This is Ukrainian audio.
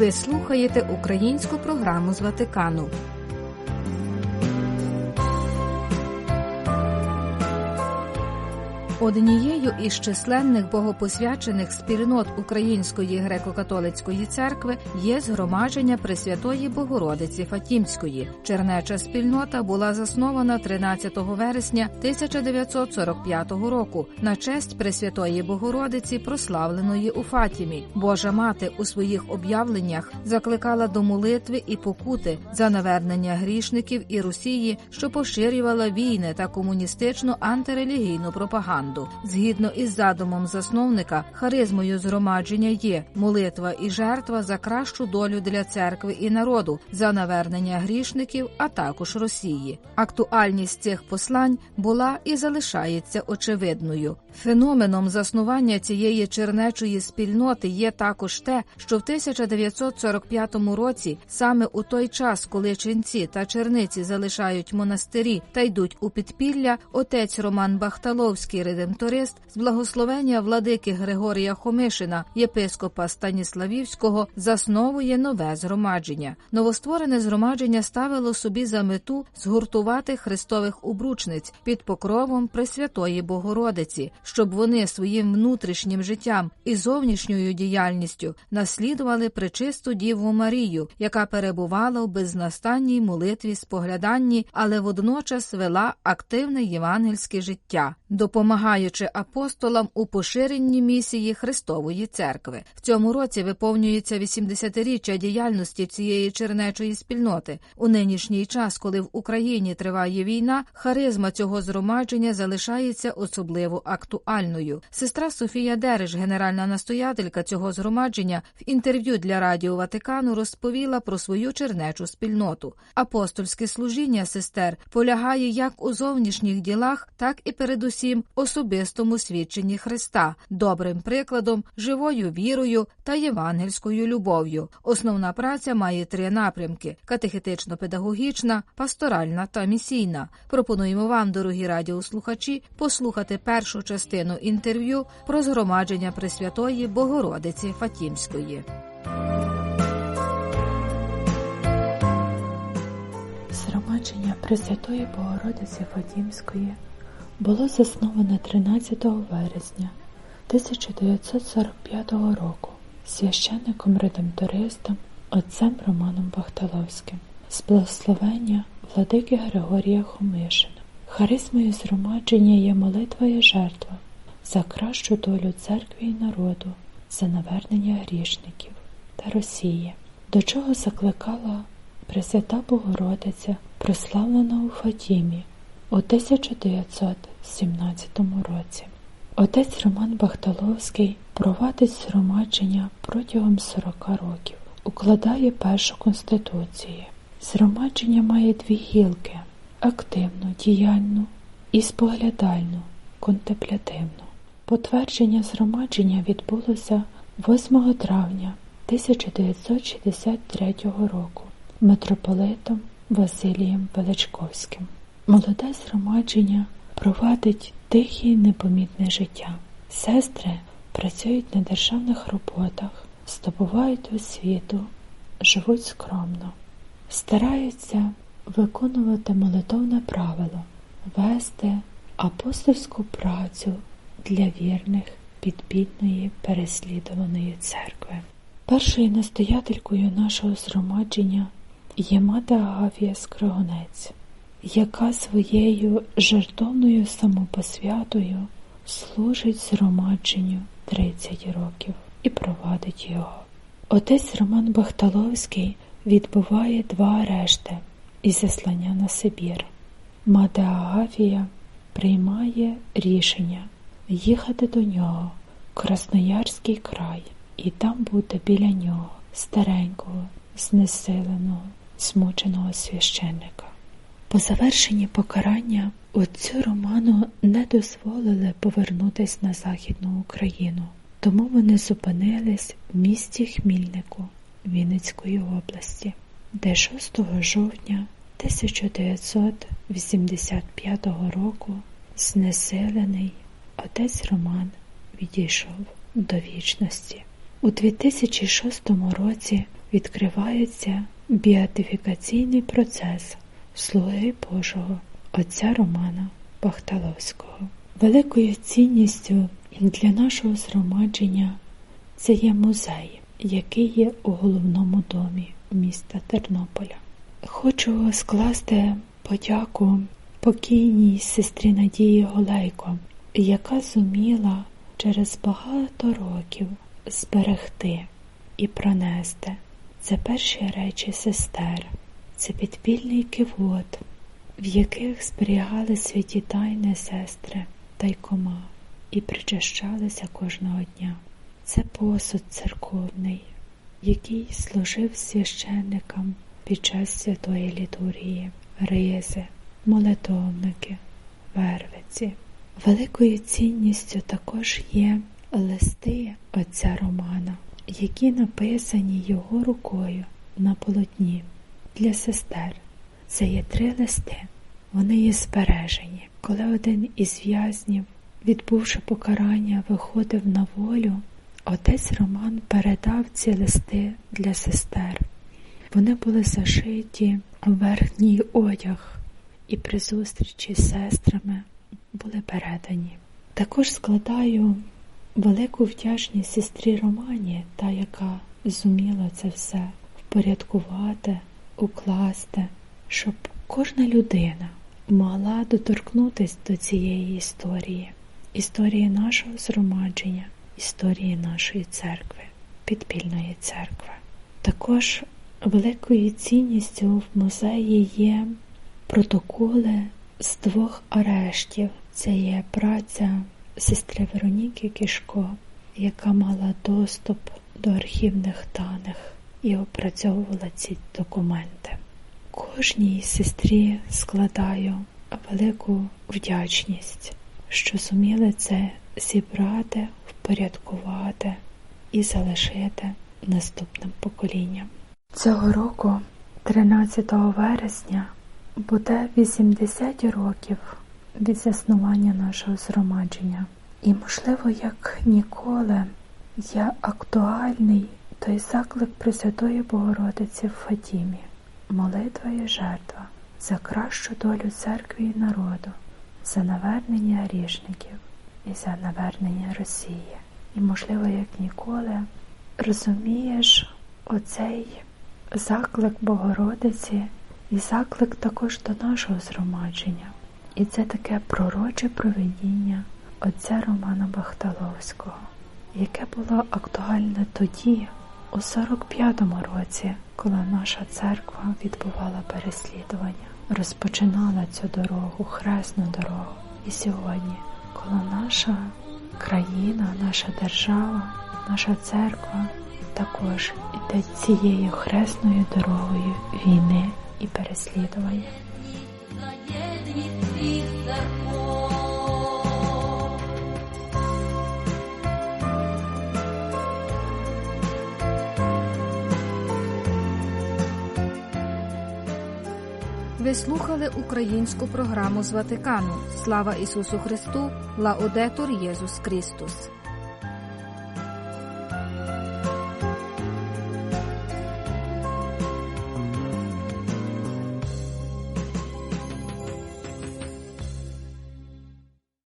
Ви слухаєте українську програму з Ватикану. Однією із численних богопосвячених спільнот Української греко-католицької церкви є згромадження Пресвятої Богородиці Фатімської. Чернеча спільнота була заснована 13 вересня 1945 року на честь Пресвятої Богородиці, прославленої у Фатімі. Божа мати у своїх об'явленнях закликала до молитви і покути за навернення грішників і Росії, що поширювала війни та комуністичну антирелігійну пропаганду фонду. Згідно із задумом засновника, харизмою згромадження є молитва і жертва за кращу долю для церкви і народу, за навернення грішників, а також Росії. Актуальність цих послань була і залишається очевидною. Феноменом заснування цієї чернечої спільноти є також те, що в 1945 році, саме у той час, коли ченці та черниці залишають монастирі та йдуть у підпілля, отець Роман Бахталовський редемторист з благословення владики Григорія Хомишина, єпископа Станіславівського, засновує нове згромадження. Новостворене згромадження ставило собі за мету згуртувати христових обручниць під покровом Пресвятої Богородиці, щоб вони своїм внутрішнім життям і зовнішньою діяльністю наслідували причисту Діву Марію, яка перебувала в безнастанній молитві спогляданні, але водночас вела активне євангельське життя, допомагає допомагаючи апостолам у поширенні місії Христової церкви. В цьому році виповнюється 80-річчя діяльності цієї чернечої спільноти. У нинішній час, коли в Україні триває війна, харизма цього згромадження залишається особливо актуальною. Сестра Софія Дереш, генеральна настоятелька цього згромадження, в інтерв'ю для Радіо Ватикану розповіла про свою чернечу спільноту. Апостольське служіння сестер полягає як у зовнішніх ділах, так і передусім особливо особистому свідченні Христа, добрим прикладом, живою вірою та євангельською любов'ю. Основна праця має три напрямки: катехетично-педагогічна, пасторальна та місійна. Пропонуємо вам, дорогі радіослухачі, послухати першу частину інтерв'ю про згромадження Пресвятої Богородиці Фатімської. Згромадження Пресвятої Богородиці Фатімської було засноване 13 вересня 1945 року священником редемтористом отцем Романом Бахталовським з благословення владики Григорія Хомишина. Харизмою згромадження є молитва і жертва за кращу долю церкви і народу, за навернення грішників та Росії, до чого закликала Пресвята Богородиця, прославлена у Фатімі у 1917 році. Отець Роман Бахталовський провадить згромадження протягом 40 років, укладає першу конституцію. Згромадження має дві гілки активну, діяльну і споглядальну, контемплятивну. Потвердження згромадження відбулося 8 травня 1963 року митрополитом Василієм Величковським. Молоде згромадження провадить тихе непомітне життя. Сестри працюють на державних роботах, здобувають освіту, живуть скромно, стараються виконувати молитовне правило, вести апостольську працю для вірних підпільної переслідуваної церкви. Першою настоятелькою нашого згромадження є мати Агавія Скригонець яка своєю жертовною самопосвятою служить згромадженню 30 років і провадить його. Отець Роман Бахталовський відбуває два арешти і заслання на Сибір. Мати Агафія приймає рішення їхати до нього в Красноярський край і там бути біля нього, старенького, знесиленого, змученого священника. По завершенні покарання отцю Роману не дозволили повернутися на Західну Україну, тому вони зупинились в місті Хмільнику Вінницької області, де 6 жовтня 1985 року знесилений отець Роман відійшов до вічності. У 2006 році відкривається біатифікаційний процес слуги Божого отця Романа Бахталовського. Великою цінністю для нашого згромадження це є музей, який є у головному домі міста Тернополя. Хочу скласти подяку покійній сестрі Надії Голейко, яка зуміла через багато років зберегти і пронести. Це перші речі сестер, це підпільний кивот, в яких зберігали святі тайни сестри тайкома і причащалися кожного дня. Це посуд церковний, який служив священникам під час святої літургії, ризи, молитовники, вервиці. Великою цінністю також є листи отця Романа, які написані його рукою на полотні для сестер. Це є три листи. Вони є збережені. Коли один із в'язнів, відбувши покарання, виходив на волю, отець Роман передав ці листи для сестер. Вони були зашиті у верхній одяг і при зустрічі з сестрами були передані. Також складаю велику вдячність сестрі Романі, та яка зуміла це все впорядкувати, укласти, щоб кожна людина могла доторкнутися до цієї історії, історії нашого згромадження, історії нашої церкви, підпільної церкви. Також великою цінністю в музеї є протоколи з двох арештів. Це є праця сестри Вероніки Кішко, яка мала доступ до архівних даних і опрацьовувала ці документи. Кожній сестрі складаю велику вдячність, що зуміли це зібрати, впорядкувати і залишити наступним поколінням. Цього року, 13 вересня, буде 80 років від заснування нашого згромадження. І, можливо, як ніколи, є актуальний той заклик Пресвятої Богородиці в Фатімі, молитва і жертва за кращу долю церкви і народу, за навернення грішників і за навернення Росії. І, можливо, як ніколи, розумієш оцей заклик Богородиці і заклик також до нашого згромадження. І це таке пророче провидіння отця Романа Бахталовського, яке було актуальне тоді, у 45-му році, коли наша церква відбувала переслідування, розпочинала цю дорогу, хресну дорогу. І сьогодні, коли наша країна, наша держава, наша церква також іде цією хресною дорогою війни і переслідування. Ви слухали українську програму з Ватикану. Слава Ісусу Христу! Лаудетур Єсус Христос!